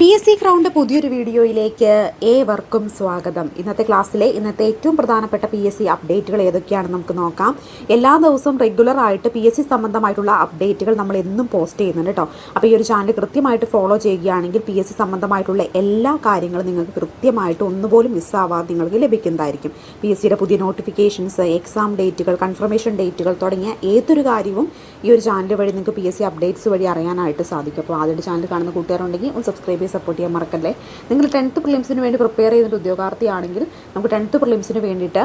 P S C crowned പുതിയൊരു വീഡിയോയിലേക്ക് ഏവർക്കും സ്വാഗതം. ഇന്നത്തെ ക്ലാസ്സിലെ ഇന്നത്തെ ഏറ്റവും പ്രധാനപ്പെട്ട പി എസ് സി അപ്ഡേറ്റുകൾ ഏതൊക്കെയാണെന്ന് നമുക്ക് നോക്കാം. എല്ലാ ദിവസവും റെഗുലർ ആയിട്ട് പി എസ് സി സംബന്ധമായിട്ടുള്ള അപ്ഡേറ്റുകൾ നമ്മൾ എന്നും പോസ്റ്റ് ചെയ്യുന്നുണ്ട് കേട്ടോ അപ്പോൾ ഈ ഒരു ചാനൽ കൃത്യമായിട്ട് ഫോളോ ചെയ്യുകയാണെങ്കിൽ പി എസ് സി സംബന്ധമായിട്ടുള്ള എല്ലാ കാര്യങ്ങളും നിങ്ങൾക്ക് കൃത്യമായിട്ട് ഒന്നുപോലും മിസ്സാവാതെ നിങ്ങൾക്ക് ലഭിക്കുന്നതായിരിക്കും. പി എസ് സിയുടെ പുതിയ നോട്ടിഫിക്കേഷൻസ് എക്സാം ഡേറ്റുകൾ കൺഫർമേഷൻ ഡേറ്റുകൾ തുടങ്ങിയ ഏതൊരു കാര്യവും ഈ ഒരു ചാനൽ വഴി നിങ്ങൾക്ക് പി എസ് സി അപ്ഡേറ്റ്സ് വഴി അറിയാനായിട്ട് സാധിക്കും. അപ്പോൾ ആദ്യമായിട്ട് ചാനൽ കാണുന്ന കൂട്ടുകാരുണ്ടെങ്കിൽ ഒന്ന് സബ്സ്ക്രൈബ് ചെയ്ത് സപ്പോർട്ട് ചെയ്യാൻ മറക്കല്ലേ? നിങ്ങൾ ടെൻത്ത് പ്രിലിംസിന് വേണ്ടി പ്രിപ്പയർ ചെയ്യുന്ന ഉദ്യോഗാർത്ഥിയാണെങ്കിൽ നമുക്ക് ടെൻത്ത് പ്രിലിംസിന് വേണ്ടിയിട്ട്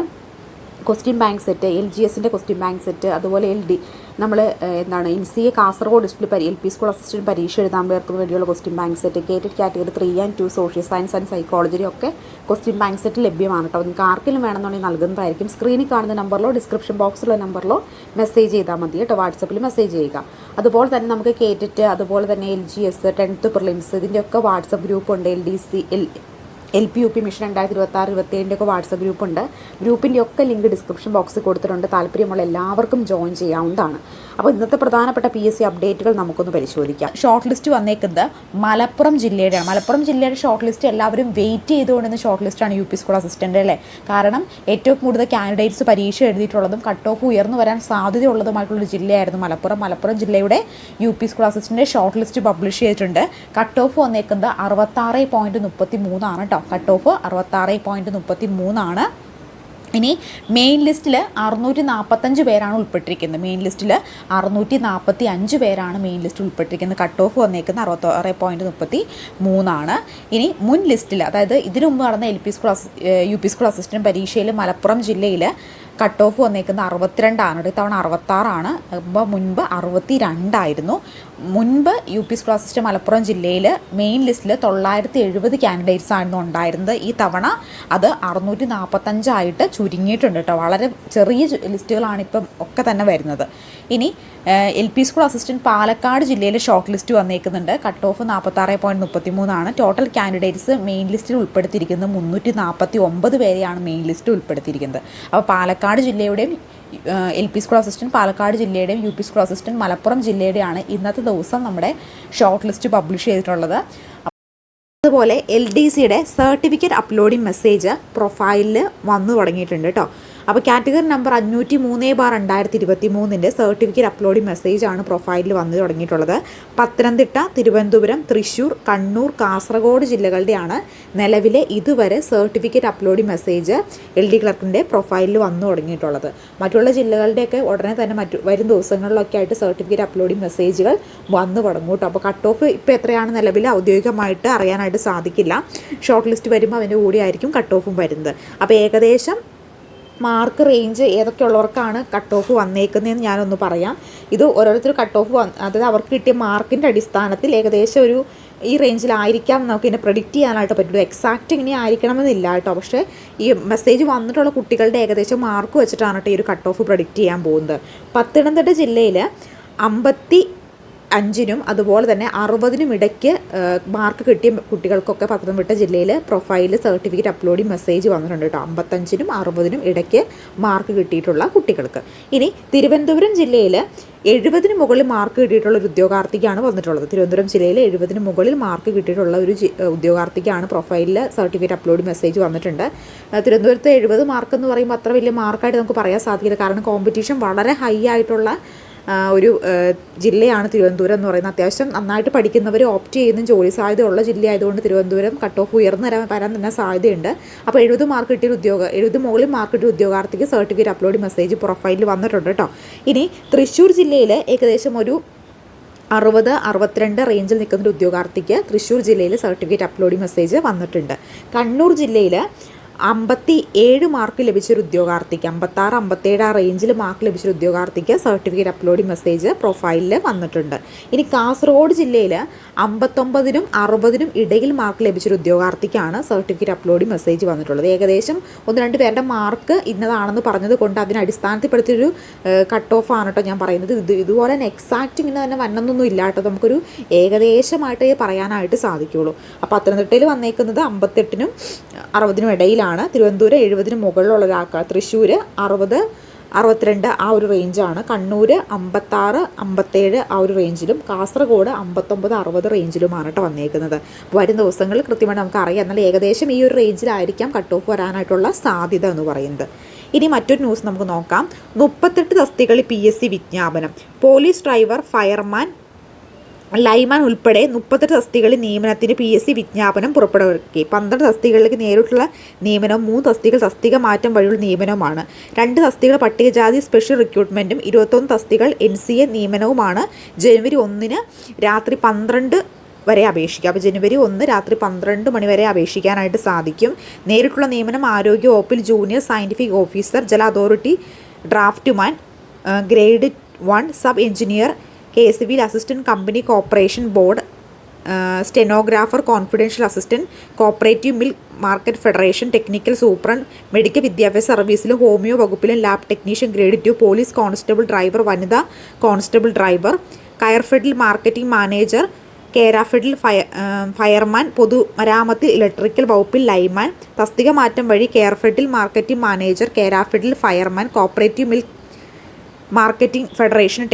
question bank set L G എസിന്റെ ക്വസ്റ്റ്യൻ ബാങ്ക് സെറ്റ് അതുപോലെ എൽ ഡി നമ്മൾ എന്താണ് N C A Kasaragod district L P school assistant പരീക്ഷ എഴുതാൻ പേർക്ക് വേണ്ടിയുള്ള question bank set കേറ്റഡ് category three and two social science and psychology ഒക്കെ ക്വസ്റ്റ്യൻ ബാങ്ക് സെറ്റ് ലഭ്യമാണ് കേട്ടോ നിങ്ങൾക്ക് ആർക്കെങ്കിലും വേണമെന്നുണ്ടെങ്കിൽ നൽകുന്നതായിരിക്കും. സ്ക്രീനിൽ കാണുന്ന നമ്പറിലോ ഡിസ്ക്രിപ്ഷൻ ബോക്സിലുള്ള നമ്പറിലോ മെസ്സേജ് ചെയ്താൽ മതി കേട്ടോ വാട്സപ്പിൽ മെസ്സേജ് ചെയ്യുക. അതുപോലെ തന്നെ നമുക്ക് കേറ്റിട്ട് അതുപോലെ തന്നെ L G S tenth prelims ഇതിന്റെയൊക്കെ വാട്സപ്പ് ഗ്രൂപ്പ് ഉണ്ട്. L D C L L P U P mission രണ്ടായിരത്തി ഇരുപത്തി ആറ് ഇരുപത്തേഴിന്റെ ഒക്കെ വാട്സപ്പ് ഗ്രൂപ്പുണ്ട്. ഗ്രൂപ്പിന്റെ ഒക്കെ ലിങ്ക് ഡിസ്ക്രിപ്ഷൻ ബോക്സിൽ കൊടുത്തിട്ടുണ്ട്. താല്പര്യമുള്ള എല്ലാവർക്കും ജോയിൻ ചെയ്യാവുന്നതാണ്. അപ്പോൾ ഇന്നത്തെ പ്രധാനപ്പെട്ട പി എസ് സി അപ്ഡേറ്റുകൾ നമുക്കൊന്ന് പരിശോധിക്കാം. ഷോർട്ട് ലിസ്റ്റ് വന്നേക്കുന്നത് മലപ്പുറം ജില്ലയുടെയാണ്. മലപ്പുറം ജില്ലയുടെ ഷോർട്ട് ലിസ്റ്റ് എല്ലാവരും വെയിറ്റ് ചെയ്തുകൊണ്ടിരുന്ന ഷോർട്ട് ലിസ്റ്റാണ് യു പി സ്കൂൾ അസിസ്റ്റന്റ് അല്ലേ? കാരണം ഏറ്റവും കൂടുതൽ കാൻഡിഡേറ്റ്സ് പരീക്ഷ എഴുതിയിട്ടുള്ളതും കട്ട് ഓഫ് ഉയർന്നു വരാൻ സാധ്യതയുള്ളതുമായിട്ടുള്ള ജില്ലയായിരുന്നു മലപ്പുറം. മലപ്പുറം ജില്ലയുടെ U P school assistant short list publish ചെയ്തിട്ടുണ്ട്. കട്ട് ഓഫ് വന്നേക്കുന്നത് അറുപത്താറ് പോയിന്റ് മുപ്പത്തി മൂന്നാണ് കേട്ടോ കട്ട് ഓഫ് അറുപത്താറ് പോയിന്റ് മുപ്പത്തി മൂന്നാണ് ഇനി മെയിൻ ലിസ്റ്റിൽ അറുന്നൂറ്റി നാൽപ്പത്തഞ്ച് പേരാണ് ഉൾപ്പെട്ടിരിക്കുന്നത്. മെയിൻ ലിസ്റ്റിൽ അറുന്നൂറ്റി നാൽപ്പത്തി അഞ്ച് പേരാണ് മെയിൻ ലിസ്റ്റിൽ ഉൾപ്പെട്ടിരിക്കുന്നത്. കട്ട് ഓഫ് വന്നേക്കുന്നത് അറുപത്താറ് പോയിന്റ് മുപ്പത്തി മൂന്നാണ് ഇനി മുൻ ലിസ്റ്റിൽ അതായത് ഇതിനു മുമ്പ് നടന്ന L P school U P school assistant പരീക്ഷയിൽ മലപ്പുറം ജില്ലയിൽ കട്ട് ഓഫ് വന്നേക്കുന്നത് അറുപത്തിരണ്ടാണ്. ഇത്തവണ അറുപത്താറാണ്. അപ്പോൾ മുൻപ് അറുപത്തി രണ്ടായിരുന്നു മുൻപ് U P school assistant Malappuram ജില്ലയിൽ മെയിൻ ലിസ്റ്റിൽ തൊള്ളായിരത്തി എഴുപത് കാൻഡിഡേറ്റ്സ് ആയിരുന്നു ഉണ്ടായിരുന്നത്. ഈ തവണ അത് അറുന്നൂറ്റി നാൽപ്പത്തഞ്ചായിട്ട് ചുരുങ്ങിയിട്ടുണ്ട് കേട്ടോ. വളരെ ചെറിയ ലിസ്റ്റുകളാണ് ഇപ്പം ഒക്കെ തന്നെ വരുന്നത്. ഇനി L P school assistant Palakkad ജില്ലയിൽ ഷോർട്ട് ലിസ്റ്റ് വന്നേക്കുന്നുണ്ട്. കട്ട് ഓഫ് നാൽപ്പത്താറ് പോയിന്റ് മുപ്പത്തി മൂന്നാണ് ടോട്ടൽ കാൻഡിഡേറ്റ്സ് മെയിൻ ലിസ്റ്റിൽ ഉൾപ്പെടുത്തിയിരിക്കുന്നത് മുന്നൂറ്റി നാൽപ്പത്തി ഒമ്പത് പേരെയാണ് മെയിൻ ലിസ്റ്റിൽ ഉൾപ്പെടുത്തിയിരിക്കുന്നത്. അപ്പോൾ Palakkad ജില്ലയുടെയും L P school assistant Palakkad ജില്ലയുടെയും U P school assistant Malappuram ജില്ലയുടെയാണ് ഇന്നത്തെ ദിവസം നമ്മുടെ ഷോർട്ട് ലിസ്റ്റ് പബ്ലിഷ് ചെയ്തിട്ടുള്ളത്. അതുപോലെ എൽ ഡി സിയുടെ സർട്ടിഫിക്കറ്റ് അപ്ലോഡിംഗ് മെസ്സേജ് പ്രൊഫൈലിൽ വന്നു തുടങ്ങിയിട്ടുണ്ട് കേട്ടോ. അപ്പോൾ കാറ്റഗറി നമ്പർ അഞ്ഞൂറ്റി മൂന്ന് ബാർ രണ്ടായിരത്തി ഇരുപത്തി മൂന്നിന്റെ സർട്ടിഫിക്കറ്റ് അപ്ലോഡിംഗ് മെസ്സേജാണ് പ്രൊഫൈലിൽ വന്നു തുടങ്ങിയിട്ടുള്ളത്. പത്തനംതിട്ട തിരുവനന്തപുരം തൃശ്ശൂർ കണ്ണൂർ കാസർഗോഡ് ജില്ലകളുടെയാണ് നിലവിലെ ഇതുവരെ certificate uploading message L D ക്ലർക്കിന്റെ പ്രൊഫൈലിൽ വന്നു തുടങ്ങിയിട്ടുള്ളത്. മറ്റുള്ള ജില്ലകളുടെയൊക്കെ ഉടനെ തന്നെ മറ്റു വരും ദിവസങ്ങളിലൊക്കെ ആയിട്ട് സർട്ടിഫിക്കറ്റ് അപ്ലോഡിംഗ് മെസ്സേജുകൾ വന്നു തുടങ്ങും കേട്ടോ. അപ്പോൾ കട്ട് ഓഫ് ഇപ്പോൾ എത്രയാണ് നിലവിൽ ഔദ്യോഗികമായിട്ട് അറിയാനായിട്ട് സാധിക്കില്ല. ഷോർട്ട് ലിസ്റ്റ് വരുമ്പോൾ അതിന്റെ കൂടെ ആയിരിക്കും കട്ട് ഓഫും വരുന്നത്. അപ്പോൾ ഏകദേശം മാർക്ക് റേഞ്ച് ഏതൊക്കെ ഉള്ളവർക്കാണ് കട്ട് ഓഫ് വന്നേക്കുന്നതെന്ന് ഞാനൊന്ന് പറയാം. ഇത് ഓരോരുത്തർ കട്ട് ഓഫ് വന്ന് അതായത് അവർക്ക് കിട്ടിയ മാർക്കിന്റെ അടിസ്ഥാനത്തിൽ ഏകദേശം ഒരു ഈ റേഞ്ചിലായിരിക്കാം നമുക്ക് ഇതിനെ പ്രഡിക്റ്റ് ചെയ്യാനായിട്ട് പറ്റുള്ളൂ. എക്സാക്റ്റ് ഇങ്ങനെ ആയിരിക്കണമെന്നില്ല കേട്ടോ. പക്ഷേ ഈ മെസ്സേജ് വന്നിട്ടുള്ള കുട്ടികളുടെ ഏകദേശം മാർക്ക് വെച്ചിട്ടാണ് കേട്ടോ ഈ ഒരു കട്ട് ഓഫ് പ്രഡിക്റ്റ് ചെയ്യാൻ പോകുന്നത്. പത്തനംതിട്ട ജില്ലയിൽ അമ്പത്തി അഞ്ചിനും അതുപോലെ തന്നെ അറുപതിനും ഇടയ്ക്ക് മാർക്ക് കിട്ടിയ കുട്ടികൾക്കൊക്കെ പത്തനംതിട്ട ജില്ലയിൽ പ്രൊഫൈൽ സർട്ടിഫിക്കറ്റ് അപ്ലോഡിംഗ് മെസ്സേജ് വന്നിട്ടുണ്ട് കേട്ടോ. അമ്പത്തഞ്ചിനും അറുപതിനും ഇടയ്ക്ക് മാർക്ക് കിട്ടിയിട്ടുള്ള കുട്ടികൾക്ക്. ഇനി തിരുവനന്തപുരം ജില്ലയിൽ എഴുപതിന് മുകളിൽ മാർക്ക് കിട്ടിയിട്ടുള്ള ഒരു ഉദ്യോഗാർത്ഥിക്കാണ് വന്നിട്ടുള്ളത്. തിരുവനന്തപുരം ജില്ലയിൽ എഴുപതിന് മുകളിൽ മാർക്ക് കിട്ടിയിട്ടുള്ള ഒരു ഉദ്യോഗാർത്ഥിക്കാണ് പ്രൊഫൈലിൽ സർട്ടിഫിക്കറ്റ് അപ്ലോഡ് മെസ്സേജ് വന്നിട്ടുണ്ട്. തിരുവനന്തപുരത്ത് എഴുപത് മാർക്ക് എന്ന് പറയുമ്പോൾ അത്ര വലിയ മാർക്കായിട്ട് നമുക്ക് പറയാൻ സാധിക്കില്ല. കാരണം കോമ്പറ്റീഷൻ വളരെ ഹൈ ആയിട്ടുള്ള ഒരു ജില്ലയാണ് തിരുവനന്തപുരം എന്ന് പറയുന്നത്. അത്യാവശ്യം നന്നായിട്ട് പഠിക്കുന്നവർ ഓപ്റ്റ് ചെയ്യുന്ന ജോലി സാധ്യതയുള്ള ജില്ലയായതുകൊണ്ട് തിരുവനന്തപുരം കട്ട് ഓഫ് ഉയർന്നു വരാൻ വരാൻ തന്നെ സാധ്യതയുണ്ട്. അപ്പോൾ എഴുപത് മാർക്ക് കിട്ടിയ ഉദ്യോഗ എഴുപത് മുകളിൽ മാർക്ക് കിട്ടിയ ഉദ്യോഗാർത്ഥിക്ക് സർട്ടിഫിക്കറ്റ് അപ്ലോഡ് മെസ്സേജ് പ്രൊഫൈലിൽ വന്നിട്ടുണ്ട് കേട്ടോ. ഇനി തൃശ്ശൂർ ജില്ലയിൽ ഏകദേശം ഒരു അറുപത് അറുപത്തിരണ്ട് റേഞ്ചിൽ നിൽക്കുന്ന ഒരു ഉദ്യോഗാർത്ഥിക്ക് തൃശ്ശൂർ ജില്ലയിൽ സർട്ടിഫിക്കറ്റ് അപ്ലോഡിംഗ് മെസ്സേജ് വന്നിട്ടുണ്ട്. കണ്ണൂർ ജില്ലയിൽ അമ്പത്തി ഏഴ് മാർക്ക് ലഭിച്ചൊരു ഉദ്യോഗാർത്ഥിക്ക് അമ്പത്താറ് അമ്പത്തേഴ് ആ റേഞ്ചിൽ മാർക്ക് ലഭിച്ചൊരു ഉദ്യോഗാർത്ഥിക്ക് സർട്ടിഫിക്കറ്റ് അപ്ലോഡിംഗ് മെസ്സേജ് പ്രൊഫൈലിൽ വന്നിട്ടുണ്ട്. ഇനി കാസർഗോഡ് ജില്ലയിൽ അമ്പത്തൊമ്പതിനും അറുപതിനും ഇടയിൽ മാർക്ക് ലഭിച്ചൊരു ഉദ്യോഗാർത്ഥിക്കാണ് സർട്ടിഫിക്കറ്റ് അപ്ലോഡിംഗ് മെസ്സേജ് വന്നിട്ടുള്ളത്. ഏകദേശം ഒന്ന് രണ്ട് പേരുടെ മാർക്ക് ഇന്നതാണെന്ന് പറഞ്ഞത് കൊണ്ട് അതിനെ അടിസ്ഥാനത്തിൽപ്പെടുത്തിയൊരു കട്ട് ഓഫ് ആണ് കേട്ടോ ഞാൻ പറയുന്നത്. ഇത് ഇതുപോലെ തന്നെ എക്സാക്റ്റ് ഇങ്ങനെ തന്നെ വന്നൊന്നും ഇല്ല കേട്ടോ നമുക്കൊരു ഏകദേശമായിട്ടേ പറയാനായിട്ട് സാധിക്കുകയുള്ളൂ അപ്പോൾ പത്തനംതിട്ടയിൽ വന്നേക്കുന്നത് അമ്പത്തെട്ടിനും അറുപതിനും ഇടയിലാണ്. തിരുവനന്തപുരം എഴുപതിന് മുകളിലുള്ള ഒരാൾക്ക് തൃശ്ശൂർ അറുപത് അറുപത്തിരണ്ട് ആ ഒരു റേഞ്ചാണ് കണ്ണൂർ അമ്പത്താറ് അമ്പത്തേഴ് ആ ഒരു റേഞ്ചിലും കാസർഗോഡ് അമ്പത്തൊമ്പത് അറുപത് റേഞ്ചിലുമാണ് കേട്ടോ വന്നേക്കുന്നത്. വരും ദിവസങ്ങളിൽ നമുക്ക് അറിയാം. എന്നാൽ ഏകദേശം ഈ ഒരു റേഞ്ചിലായിരിക്കാം കട്ട് ഓഫ് വരാനായിട്ടുള്ള സാധ്യത എന്ന് പറയുന്നത്. ഇനി മറ്റൊരു ന്യൂസ് നമുക്ക് നോക്കാം. മുപ്പത്തെട്ട് തസ്തികളിൽ പി എസ് സി വിജ്ഞാപനം. പോലീസ് ഡ്രൈവർ ഫയർമാൻ ലൈമാൻ ഉൾപ്പെടെ മുപ്പത്തെട്ട് തസ്തികളിൽ നിയമനത്തിന് പി എസ് സി വിജ്ഞാപനം പുറപ്പെടുവിക്കി. പന്ത്രണ്ട് തസ്തികളിലേക്ക് നേരിട്ടുള്ള നിയമനവും മൂന്ന് തസ്തികൾ തസ്തിക മാറ്റം വഴിയുള്ള നിയമനവുമാണ്. രണ്ട് തസ്തികൾ പട്ടികജാതി സ്പെഷ്യൽ റിക്രൂട്ട്മെന്റും ഇരുപത്തൊന്ന് തസ്തികൾ എൻ സി എ നിയമനവുമാണ്. ജനുവരി ഒന്നിന് രാത്രി പന്ത്രണ്ട് വരെ അപേക്ഷിക്കാം. അപ്പോൾ ജനുവരി ഒന്ന് രാത്രി പന്ത്രണ്ട് മണി വരെ അപേക്ഷിക്കാനായിട്ട് സാധിക്കും. നേരിട്ടുള്ള നിയമനം ആരോഗ്യ വകുപ്പിൽ ജൂനിയർ സയന്റിഫിക് ഓഫീസർ ജല authority draftsman grade one sub engineer K S ബിയിൽ assistant company corporation board stenographer confidential assistant cooperative milk market federation technical superintendent medical വിദ്യാഭ്യാസ സർവീസിലും homeo വകുപ്പിലും lab technician grade two police constable driver വനിതാ constable driver കയർഫെഡിൽ marketing manager കേരാഫെഡിൽ fire fireman പൊതുമരാമത്തിൽ electrical വകുപ്പിൽ lineman തസ്തിക മാറ്റം വഴി കെയർഫെഡിൽ marketing manager കേരാഫെഡിൽ fireman cooperative milk marketing federation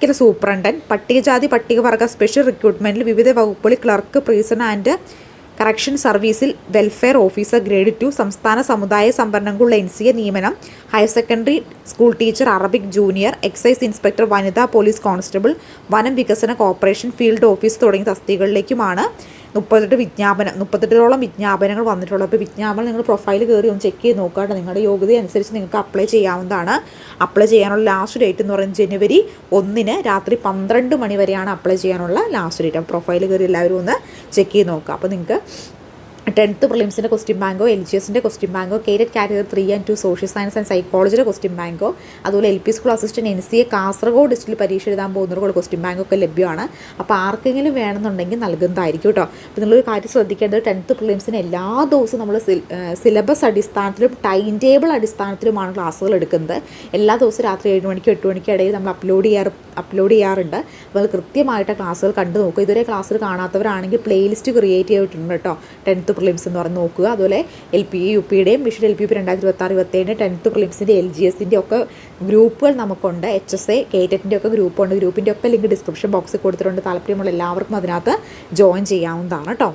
technical superintendent. പട്ടികജാതി പട്ടികവർഗ സ്പെഷ്യൽ റിക്രൂട്ട്മെന്റിൽ വിവിധ വകുപ്പുകളിൽ ക്ലർക്ക് പ്രീസൺ ആൻഡ് കറക്ഷൻ സർവീസിൽ വെൽഫെയർ ഓഫീസർ ഗ്രേഡ് ടു സംസ്ഥാന സമുദായ സംവരണങ്ങളുള്ള എൻ സി എ നിയമനം higher secondary school teacher Arabic junior excise inspector വനിതാ പോലീസ് കോൺസ്റ്റബിൾ വനം വികസന കോർപ്പറേഷൻ ഫീൽഡ് ഓഫീസ് തുടങ്ങിയ തസ്തികകളിലേക്കുമാണ് മുപ്പത്തെട്ട് വിജ്ഞാപനം മുപ്പത്തെട്ടോളം വിജ്ഞാപനങ്ങൾ വന്നിട്ടുള്ളത് അപ്പോൾ വിജ്ഞാപനം നിങ്ങൾ പ്രൊഫൈൽ കയറി ഒന്ന് ചെക്ക് ചെയ്ത് നോക്കുക നിങ്ങളുടെ യോഗ്യത അനുസരിച്ച് നിങ്ങൾക്ക് അപ്ലൈ ചെയ്യാവുന്നതാണ്. അപ്ലൈ ചെയ്യാനുള്ള ലാസ്റ്റ് ഡേറ്റ് എന്ന് പറയുന്നത് ജനുവരി ഒന്നിന് രാത്രി പന്ത്രണ്ട് മണി വരെയാണ് അപ്ലൈ ചെയ്യാനുള്ള ലാസ്റ്റ് ഡേറ്റ് അപ്പോൾ പ്രൊഫൈൽ കയറി എല്ലാവരും ഒന്ന് ചെക്ക് ചെയ്ത് നോക്കുക. അപ്പോൾ നിങ്ങൾക്ക് ടെൻത്ത് പ്രിലിംസിന്റെ ക്വസ്റ്റ്യൻ ബാങ്കോ എൽ ജി എസിന്റെ ക്വസ്റ്റ്യൻ ബാങ്കോ carrot category three and two social science and സൈക്കോളജിയുടെ question ബാങ്കോ അതുപോലെ L P school assistant N C A Kasaragod ഡിസ്ട്രിക്റ്റിൽ പരീക്ഷ എഴുതാൻ പോകുന്നവർക്കുള്ള ക്വസ്റ്റ്യൻ ബാങ്ക് ഒക്കെ ലഭ്യമാണ്. അപ്പോൾ ആർക്കെങ്കിലും വേണമെന്നുണ്ടെങ്കിൽ നൽകുന്നതായിരിക്കും കേട്ടോ അപ്പോൾ നിങ്ങളൊരു കാര്യം ശ്രദ്ധിക്കേണ്ടത് ടെൻത്ത് പ്രിലിംസിന് എല്ലാ ദിവസവും നമ്മൾ സിലബസ് അടിസ്ഥാനത്തിലും ടൈം ടേബിൾ അടിസ്ഥാനത്തിലുമാണ് ക്ലാസ്സുകൾ എടുക്കുന്നത്. എല്ലാ ദിവസവും രാത്രി ഏഴ് മണിക്കും എട്ട് മണിക്കും ഇടയിൽ നമ്മൾ അപ്ലോഡ് ചെയ്യാറ് അപ്ലോഡ് ചെയ്യാറുണ്ട്. അപ്പോൾ കൃത്യമായിട്ട് ക്ലാസ്സുകൾ കണ്ടു നോക്കുക. ഇതുവരെ ക്ലാസ്സിൽ കാണാത്തവരാണെങ്കിൽ പ്ലേലിസ്റ്റ് ക്രിയേറ്റ് ചെയ്തിട്ടുണ്ട് കേട്ടോ ടെൻത്ത് പ്രിലിംസ് എന്ന് പറഞ്ഞ് നോക്കുക. അതുപോലെ എൽ പി യു പിയുടെയും vision L P U P രണ്ടായിരത്തി ഇരുപത്തി ആറ് ഇരുപത്തേഴിന്റെ ടെൻത്ത് പ്രിലിംസിന്റെ എൽ ജി എസിന്റെ ഒക്കെ ഗ്രൂപ്പുകൾ നമുക്കുണ്ട്. എച്ച് എസ് എ കേറ്ററ്റിന്റെ ഒക്കെ ഗ്രൂപ്പുണ്ട്. ഗ്രൂപ്പിന്റെ ഒക്കെ ലിങ്ക് ഡിസ്ക്രിപ്ഷൻ ബോക്സിൽ കൊടുത്തിട്ടുണ്ട്. താല്പര്യമുള്ള എല്ലാവർക്കും അതിനകത്ത് ജോയിൻ ചെയ്യാവുന്നതാണ് കേട്ടോ.